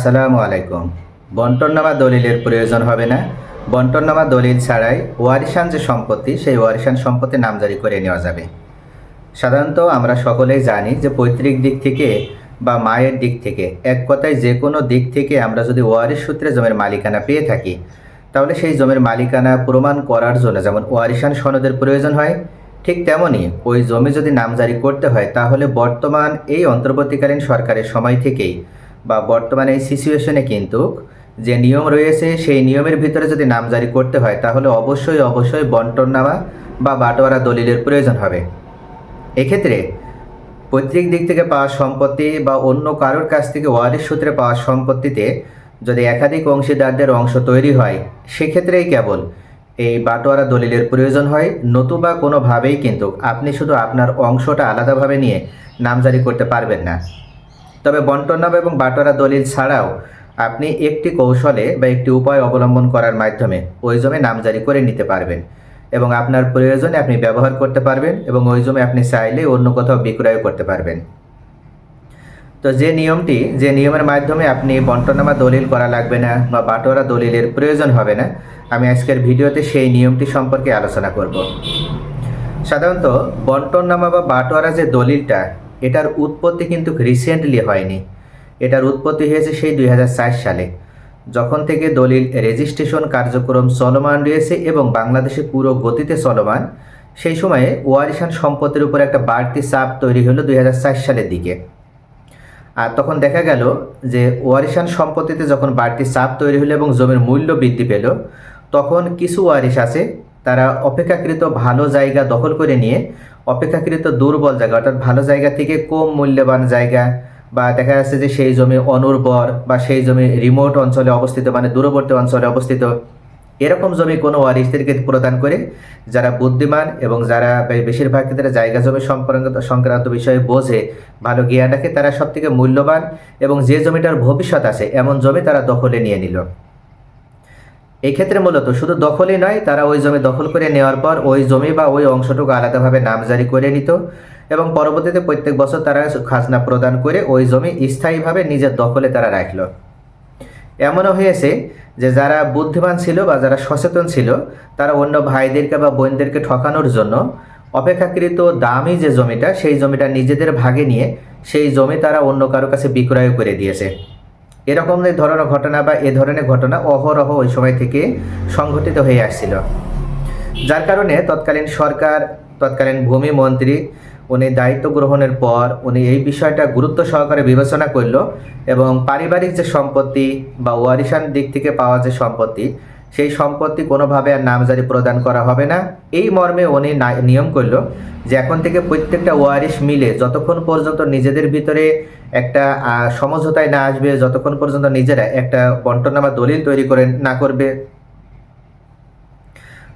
আসসালামু আলাইকুম। বন্টননামা দলিলের প্রয়োজন হবে না। বন্টননামা দলিল ছাড়াই ওয়ারিশান যে সম্পত্তি, সেই ওয়ারিশান সম্পত্তি নামজারি করে নেওয়া যাবে। সাধারণত আমরা সকলেই জানি যে পৈতৃক দিক থেকে বা মায়ের দিক থেকে, এক কথায় যে কোনো দিক থেকে আমরা যদি ওয়ারিশ সূত্রে জমির মালিকানা পেয়ে থাকি, তাহলে সেই জমির মালিকানা প্রমাণ করার জন্য যেমন ওয়ারিশান সনদের প্রয়োজন হয়, ঠিক তেমনই ওই জমি যদি নামজারি করতে হয়, তাহলে বর্তমান এই অন্তর্বর্তীকালীন সরকারের সময় থেকেই বা বর্তমানে এই সিচুয়েশনে কিন্তু যে নিয়ম রয়েছে, সেই নিয়মের ভিতরে যদি নামজারি করতে হয়, তাহলে অবশ্যই অবশ্যই বন্টন বন্টননামা বা বাটোয়ারা দলিলের প্রয়োজন হবে। এক্ষেত্রে পৈতৃক দিক থেকে পাওয়া সম্পত্তি বা অন্য কারোর কাছ থেকে ওয়ারিশ সূত্রে পাওয়া সম্পত্তিতে যদি একাধিক অংশীদারদের অংশ তৈরি হয়, সেক্ষেত্রেই কেবল এই বাটোয়ারা দলিলের প্রয়োজন হয়। নতুবা কোনোভাবেই কিন্তু আপনি শুধু আপনার অংশটা আলাদাভাবে নিয়ে নামজারি করতে পারবেন না। তবে বন্টনাম এবং বাটোয়ারা দলিল ছাড়াও আপনি একটি কৌশলে বা একটি উপায় অবলম্বন করার মাধ্যমে ওই জমি নামজারি করে নিতে পারবেন এবং আপনার প্রয়োজনে আপনি ব্যবহার করতে পারবেন এবং ওই জমি আপনি চাইলে অন্য কোথাও বিক্রয় করতে পারবেন। তো যে নিয়মটি, যে নিয়মের মাধ্যমে আপনি বন্টনামা দলিল করা লাগবে না বা বাটোয়ারা দলিলের প্রয়োজন হবে না, আমি আজকের ভিডিওতে সেই নিয়মটি সম্পর্কে আলোচনা করব। সাধারণত বন্টননামা বা বাটোয়ারা যে দলিলটা এটার উৎপত্তি কিন্তু রিসেন্টলি হয়নি। এটার উৎপত্তি হয়েছে সেই দুই সালে, যখন থেকে দলিল রেজিস্ট্রেশন কার্যক্রম চলমান রয়েছে এবং বাংলাদেশে পুরো গতিতে চলমান, সেই সময়ে ওয়ারিশান সম্পত্তির উপর একটা বাড়তি চাপ তৈরি হলো দুই সালের দিকে। আর তখন দেখা গেল যে ওয়ারিশান সম্পত্তিতে যখন বাড়তি চাপ তৈরি হলো এবং জমির মূল্য বৃদ্ধি পেল, তখন কিছু ওয়ারিশ আছে, তারা অপেক্ষাকৃত ভালো জায়গা দখল করে নিয়ে অপেক্ষাকৃত দুর্বল জায়গা, অর্থাৎ ভালো জায়গা থেকে কম মূল্যবান জায়গা, বা দেখা যাচ্ছে যে সেই জমি অনুর্বর বা সেই জমি রিমোট অঞ্চলে অবস্থিত মানে দূরবর্তী অঞ্চলে অবস্থিত, এরকম জমি কোনো ওয়ারিশদেরকে প্রদান করে যারা বুদ্ধিমান এবং যারা বেশিরভাগ ক্ষেত্রে জায়গা জমি সংক্রান্ত সংক্রান্ত বিষয়ে বোঝে, ভালো জ্ঞান রাখে, তারা সব থেকে মূল্যবান এবং যে জমিটার ভবিষ্যৎ আছে, এমন জমি তারা দখলে নিয়ে নিল। এই ক্ষেত্রে মূলত শুধু দখলই নয়, তারা ওই জমি দখল করে নেওয়ার পর ওই জমি বা ওই অংশটুকু আলাদাভাবে নামজারি করে নিত এবং পরবর্তীতে প্রত্যেক বছর তারা খাজনা প্রদান করে ওই জমি স্থায়ীভাবে নিজের দখলে তারা রাখল। এমনও হয়েছে যে যারা বুদ্ধিমান ছিল বা যারা সচেতন ছিল, তারা অন্য ভাইদেরকে বা বোনদেরকে ঠকানোর জন্য অপেক্ষাকৃত দামি যে জমিটা, সেই জমিটা নিজেদের ভাগে নিয়ে সেই জমি তারা অন্য কারও কাছে বিক্রয় করে দিয়েছে। এরকম ধরনের ঘটনা বা এ ধরনের ঘটনা অহরহ ওই সময় থেকে সংঘটিত হয়ে আসছিল। যার কারণে তৎকালীন সরকার, তৎকালীন ভূমি মন্ত্রী, উনি দায়িত্ব গ্রহণের পর উনি এই বিষয়টা গুরুত্ব সহকারে বিবেচনা করল এবং পারিবারিক যে সম্পত্তি বা ওয়ারিশান দিক থেকে পাওয়া যে সম্পত্তি সেই সম্পত্তি কোনোভাবে আর নামজারি প্রদান করা হবে না। এই মর্মে উনি নিয়ম করল যে এখন থেকে প্রত্যেকটা ওয়ারিশ মিলে যতক্ষণ পর্যন্ত নিজেদের ভিতরে একটা সমঝোতায় না আসবে, যতক্ষণ পর্যন্ত নিজেরা একটা বন্টনামা দলিল তৈরি করে না করবে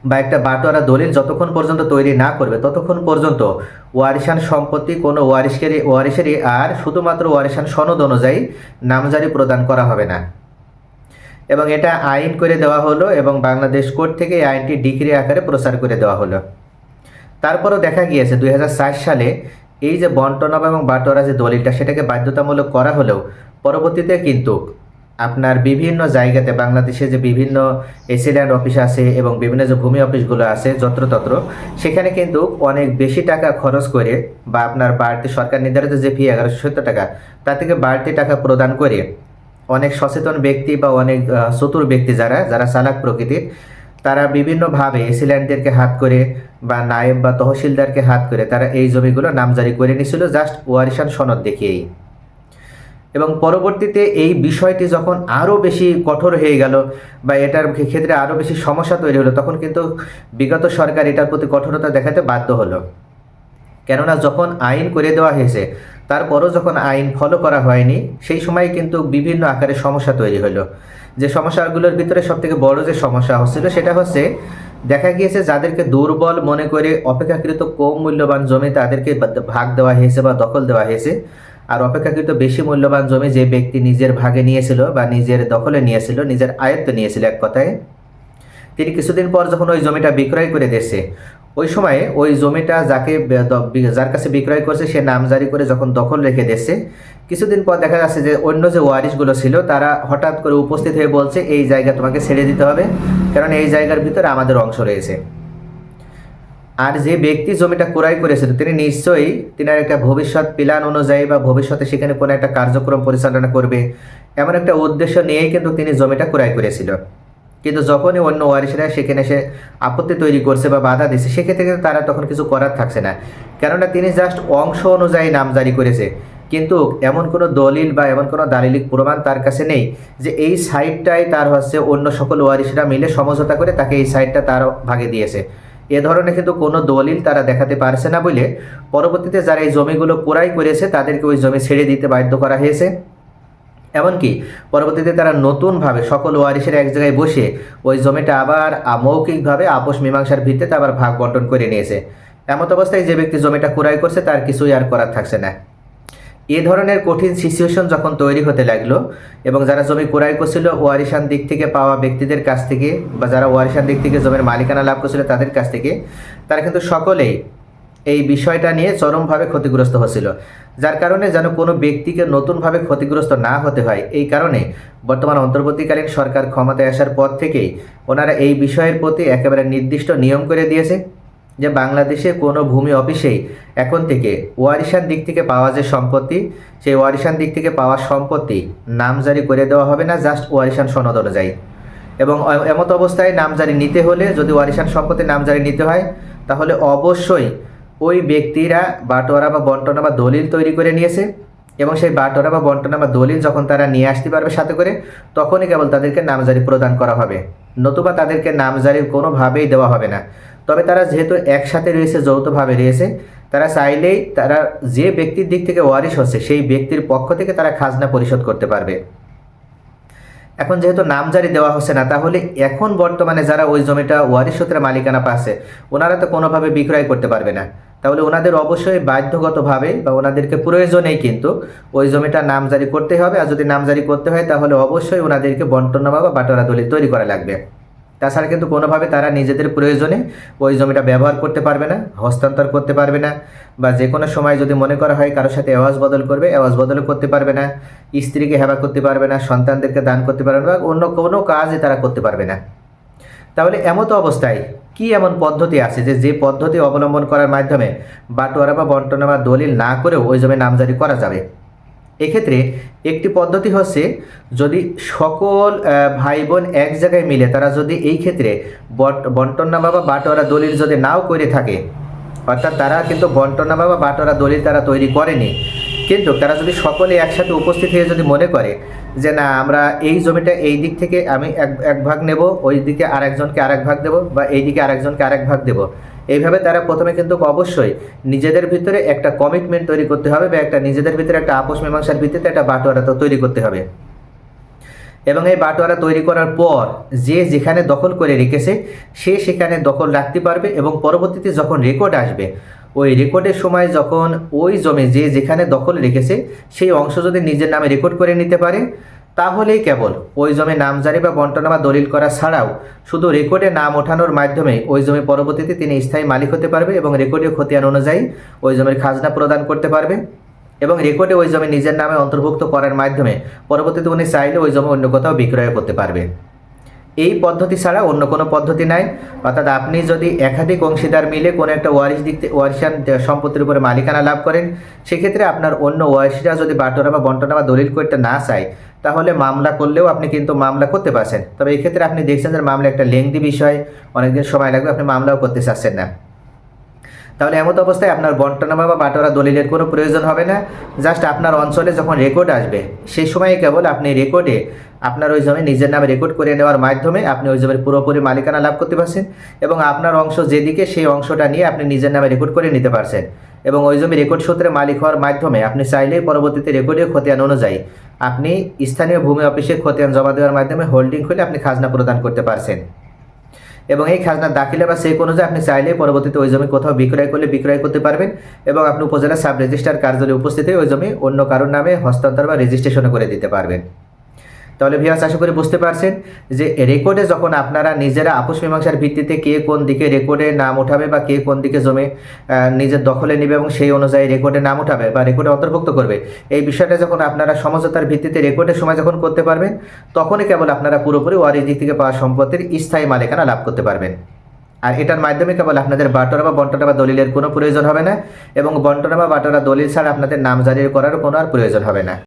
বা একটা বাটোয়ারা দলিল যতক্ষণ পর্যন্ত তৈরি না করবে, ততক্ষণ পর্যন্ত ওয়ারিশান সম্পত্তি কোনো ওয়ারিশেরই ওয়ারিশেরই আর শুধুমাত্র ওয়ারিশান সনদ অনুযায়ী নামজারি প্রদান করা হবে না। এবং এটা আইন করে দেওয়া হলো এবং বাংলাদেশ কোর্ট থেকে এই আইনটি ডিগ্রি আকারে প্রচার করে দেওয়া হলো। তারপরও দেখা গিয়েছে দুই সালে এই যে বন্টনামা এবং বাটোয়ারা যে দলিলটা সেটাকে বাধ্যতামূলক করা হলেও পরবর্তীতে কিন্তু আপনার বিভিন্ন জায়গাতে বাংলাদেশে যে বিভিন্ন এসিল্যান্ড অফিস আছে এবং বিভিন্ন যে ভূমি অফিসগুলো আছে যত্রতত্র, সেখানে কিন্তু অনেক বেশি টাকা খরচ করে বা আপনার বাড়তি সরকার নির্ধারিত যে ফি এগারোশো টাকা তা থেকে বাড়তি টাকা প্রদান করে অনেক সচেতন ব্যক্তি বা অনেক চতুর ব্যক্তি যারা যারা চালাক প্রকৃতির, তারা বিভিন্নভাবে এসিল্যান্ডদেরকে হাত করে বা নায়েব বা তহসিলদারকে হাত করে তারা এই জমিগুলো নামজারি করে নিয়েছিল জাস্ট ওয়ারিশান সনদ দেখিয়েই। এবং পরবর্তীতে এই বিষয়টি যখন আরও বেশি কঠোর হয়ে গেল বা এটার ক্ষেত্রে আরও বেশি সমস্যা তৈরি হলো, তখন কিন্তু বিগত সরকার এটার প্রতি কঠোরতা দেখাতে বাধ্য হলো। কেননা যখন আইন করে দেওয়া হয়েছে তারপরও যখন আইন ফলো করা হয়নি, সেই সময় কিন্তু বিভিন্ন আকারে সমস্যা তৈরি হলো। যে সমস্যাগুলোর ভিতরে সবথেকে বড় যে সমস্যা হচ্ছিল সেটা হচ্ছে, দেখা গিয়েছে যাদেরকে দুর্বল মনে করে অপেক্ষাকৃত কম মূল্যবান জমি তাদেরকে ভাগ দেওয়া হয়েছে বা দখল দেওয়া হয়েছে। আর অপেক্ষাকৃত বেশি মূল্যবান জমি যে ব্যক্তি নিজের ভাগে নিয়েছিল বা নিজের দখলে নিয়েছিল, নিজের আয়ত্ত নিয়েছিল এক কথায় তিনি কিছুদিন পর যখন ওই জমিটা বিক্রয় করে দিয়েছে, ওই সময়ে ওই জমিটা যাকে যার কাছে বিক্রয় করছে, সে নাম জারি করে যখন দখল রেখে দিচ্ছে কিছুদিন পর দেখা যাচ্ছে যে অন্য যে ওয়ারিশগুলো ছিল, তারা হঠাৎ করে উপস্থিত হয়ে বলছে, এই জায়গা তোমাকে ছেড়ে দিতে হবে, কারণ এই জায়গার ভিতরে আমাদের অংশ রয়েছে। আর যে ব্যক্তি জমিটা ক্রয় করেছিল, তিনি নিশ্চয়ই তিনার একটা ভবিষ্যৎ প্ল্যান অনুযায়ী বা ভবিষ্যতে সেখানে কোনো একটা কার্যক্রম পরিচালনা করবে, এমন একটা উদ্দেশ্য নিয়েই কিন্তু তিনি জমিটা ক্রয় করেছিল। কিন্তু যখনই অন্য ওয়ারিশরা সেখানে সে আপত্তি তৈরি করছে বা বাধা দিচ্ছে, সেক্ষেত্রে কিন্তু তারা তখন কিছু করার থাকছে না। কেননা তিনি জাস্ট অংশ অনুযায়ী নাম জারি করেছে। কিন্তু এমন কোনো দলিল বা এমন কোনো দালিলিক প্রমাণ তার কাছে নেই যে এই সাইডটাই তার হচ্ছে অন্য সকল ওয়ারিশরা মিলে সমঝোতা করে তাকে এই সাইডটা তার ভাগে দিয়েছে। এ ধরনের কিন্তু কোনো দলিল তারা দেখাতে পারছে না বলে পরবর্তীতে যারা এই জমিগুলো ক্রয় করেছে, তাদেরকে ওই জমি ছেড়ে দিতে বাধ্য করা হয়েছে। এমনকি পরবর্তীতে তারা নতুনভাবে সকল ওয়ারিশের এক জায়গায় বসে ওই জমিটা আবার মৌখিকভাবে আপোষ মীমাংসার ভিত্তিতে আবার ভাগ বন্টন করে নিয়েছে। এমত অবস্থায় যে ব্যক্তি জমিটা ক্রয় করছে তার কিছুই আর করার থাকছে না। এ ধরনের কঠিন সিচুয়েশন যখন তৈরি হতে লাগল এবং যারা জমি ক্রয় করছিল ওয়ারিশান দিক থেকে পাওয়া ব্যক্তিদের কাছ থেকে বা যারা ওয়ারিশান দিক থেকে জমির মালিকানা লাভ করছিল তাদের কাছ থেকে, তারা কিন্তু সকলেই এই বিষয়টা নিয়ে চরমভাবে ক্ষতিগ্রস্ত হচ্ছিল। যার কারণে যেন কোনো ব্যক্তিকে নতুনভাবে ক্ষতিগ্রস্ত না হতে হয়। এই কারণে বর্তমান অন্তর্বর্তীকালীন সরকার ক্ষমতায় আসার পর থেকেই ওনারা এই বিষয়ের প্রতি একেবারে নির্দিষ্ট নিয়ম করে দিয়েছে যে বাংলাদেশে কোনো ভূমি অফিসেই এখন থেকে ওয়ারিশান দিক থেকে পাওয়া যে সম্পত্তি, সেই ওয়ারিশান দিক থেকে পাওয়া সম্পত্তি নামজারি করে দেওয়া হবে না, জাস্ট ওয়ারিশান সনদ অনুযায়ী। এবং এমত অবস্থায় নামজারি নিতে হলে যদি ওয়ারিশান সম্পত্তি নামজারি নিতে হয়, তাহলে অবশ্যই ওই ব্যক্তিরা বাটোয়ারা বা বন্টনা বা দলিল তৈরি করে নিয়েছে এবং সেই বাটোয়ারা বা বন্টনা বা দলিল যখন তারা নিয়ে আসতে পারবে সাথে করে, তখনই কেবল তাদেরকে নামজারি প্রদান করা হবে। নতুবা তাদেরকে নামজারি কোনোভাবেই দেওয়া হবে না। তবে তারা যেহেতু একসাথে রয়েছে, যৌথভাবে রয়েছে, তারা চাইলেই তারা যে ব্যক্তির দিক থেকে ওয়ারিশ হচ্ছে, সেই ব্যক্তির পক্ষ থেকে তারা খাজনা পরিশোধ করতে পারবে। এখন যেহেতু নামজারি দেওয়া হচ্ছে না, তাহলে এখন বর্তমানে যারা ওই জমিটা ওয়ারিশ সূত্রে মালিকানা পাচ্ছে, ওনারা তো কোনোভাবে বিক্রয় করতে পারবে না। তাহলে ওনাদের অবশ্যই বাধ্যগতভাবে বা ওনাদেরকে প্রয়োজনেই কিন্তু ওই জমিটা নামজারি করতে হবে। আর যদি নামজারি করতে হয়, তাহলে অবশ্যই ওনাদেরকে বন্টনামা বা বাটোয়ারা দলিল তৈরি করা লাগবে। তাছাড়া কিন্তু কোনোভাবে তারা নিজেদের প্রয়োজনে ওই জমিটা ব্যবহার করতে পারবে না, হস্তান্তর করতে পারবে না বা যে কোনো সময় যদি মনে করা হয় কারোর সাথে আওয়াজ বদল করবে আওয়াজ বদলও করতে পারবে না, স্ত্রীকে হেবা করতে পারবে না, সন্তানদেরকে দান করতে পারবে না বা অন্য কোনো কাজই তারা করতে পারবে না। তাহলে এমত অবস্থায় কি এমন পদ্ধতি আছে যে যে পদ্ধতি অবলম্বন করার মাধ্যমে বাটোয়ারা বা বন্টনা বা দলিল না করেও ওই জমি নামজারি করা যাবে? এক্ষেত্রে একটি পদ্ধতি হচ্ছে যদি সকল ভাই বোন এক জায়গায় মিলে তারা যদি এই ক্ষেত্রে বন্টননামা বা বাটোয়ারা দলিল যদি নাও করে থাকে, অর্থাৎ তারা কিন্তু বন্টননামা বা বাটোয়ারা দলিল তারা তৈরি করেনি, কিন্তু তারা যদি সকলে একসাথে উপস্থিত হয়ে যদি মনে করে যে না, আমরা এই জমিটা এই দিক থেকে আমি এক এক ভাগ নেব, ওই দিকে আরেকজনকে আরেক ভাগ দেবো বা এই দিকে আরেকজনকে আরেক ভাগ দেবো এইভাবে তারা প্রথমে কিন্তু অবশ্যই নিজেদের ভিতরে একটা কমিটমেন্ট তৈরি করতে হবে বা একটা নিজেদের ভিতরে একটা আপোষ মীমাংসার ভিত্তিতে একটা বাটোয়ারা তো তৈরি করতে হবে। এবং এই বাটোয়ারা তৈরি করার পর যে যেখানে দখল করে রেখেছে, সে সেখানে দখল রাখতে পারবে এবং পরবর্তীতে যখন রেকর্ড আসবে, ওই রেকর্ডের সময় যখন ওই জমি যে যেখানে দখল রেখেছে, সেই অংশ যদি নিজের নামে রেকর্ড করে নিতে পারে তাহলেই কেবল। ওই জমি নামজারি বা বন্টনা বা দলিল করা ছাড়াও শুধু রেকর্ডে নাম ওঠানোর মাধ্যমে ওই জমি পরবর্তীতে তিনি স্থায়ী মালিক হতে পারবে এবং রেকর্ডে খতিয়ান অনুযায়ী ওই জমির খাজনা প্রদান করতে পারবে এবং রেকর্ডে ওই জমি নিজের নামে অন্তর্ভুক্ত করার মাধ্যমে পরবর্তীতে উনি চাইলে ওই জমি অন্য কোথাও বিক্রয় করতে পারবে এই পদ্ধতি ছাড়া অন্য কোনো পদ্ধতি নাই। অর্থাৎ আপনি যদি একাধিক অংশীদার মিলে কোনো একটা ওয়ারিশ দিক ওয়ারিশান সম্পত্তির উপরে মালিকানা লাভ করেন, সেক্ষেত্রে আপনার অন্য ওয়ারিশরা যদি বাটনা বা বন্টনা বা দলিল করতে না চায়, তাহলে মামলা করলেও আপনি কিন্তু মামলা করতে পারছেন। তবে এক্ষেত্রে আপনি দেখছেন যে মামলা একটা লেংদি বিষয়, অনেকদিন সময় লাগবে, আপনি মামলাও করতে চাচ্ছেন না। তাহলে এমত অবস্থায় আপনার বন্টনামা বা বাটোয়ারা দলিলের কোনো প্রয়োজন হবে না। জাস্ট আপনার অঞ্চলে যখন রেকর্ড আসবে, সেই সময় কেবল আপনি রেকর্ডে আপনার ওই জমি নিজের নামে রেকর্ড করে নেওয়ার মাধ্যমে আপনি ওই জমির পুরোপুরি মালিকানা লাভ করতে পারছেন এবং আপনার অংশ যেদিকে সেই অংশটা নিয়ে আপনি নিজের নামে রেকর্ড করে নিতে পারছেন। এবং ওই জমি রেকর্ড সূত্রে মালিক হওয়ার মাধ্যমে আপনি চাইলেই পরবর্তীতে রেকর্ডের খতিয়ান অনুযায়ী আপনি স্থানীয় ভূমি অফিসে খতিয়ান জমা দেওয়ার মাধ্যমে হোল্ডিং খুলে আপনি খাজনা প্রদান করতে পারছেন। এবং এই খাজনা দাখিলে বা সেই অনুযায়ী আপনি চাইলে পরবর্তীতে ওই জমি কোথাও বিক্রয় করলে বিক্রয় করতে পারবেন এবং আপনি উপজেলা সাব রেজিস্ট্রার কার্যালয়ে উপস্থিত হয়ে ওই জমি অন্য কারোর নামে হস্তান্তর বা রেজিস্ট্রেশন করে দিতে পারবেন। তাহলে ভিয়াস আশা করি বুঝতে পারছেন যে রেকর্ডে যখন আপনারা নিজেরা আপোষ মীমাংসার ভিত্তিতে কে কোন দিকে রেকর্ডে নাম উঠাবে বা কে কোন দিকে জমে নিজের দখলে নেবে এবং সেই অনুযায়ী রেকর্ডে নাম উঠাবে বা রেকর্ডে অন্তর্ভুক্ত করবে, এই বিষয়টা যখন আপনারা সমঝোতার ভিত্তিতে রেকর্ডের সময় যখন করতে পারবেন, তখনই কেবল আপনারা পুরোপুরি ওয়ারিশ দিক থেকে পাওয়া সম্পত্তির স্থায়ী মালিকানা লাভ করতে পারবেন। আর এটার মাধ্যমে কেবল আপনাদের বাটোরা বা বন্টনা বা দলিলের কোনো প্রয়োজন হবে না এবং বন্টনা বা বাটোরা দলিল ছাড়া আপনাদের নাম নামজারি করার কোনো আর প্রয়োজন হবে না।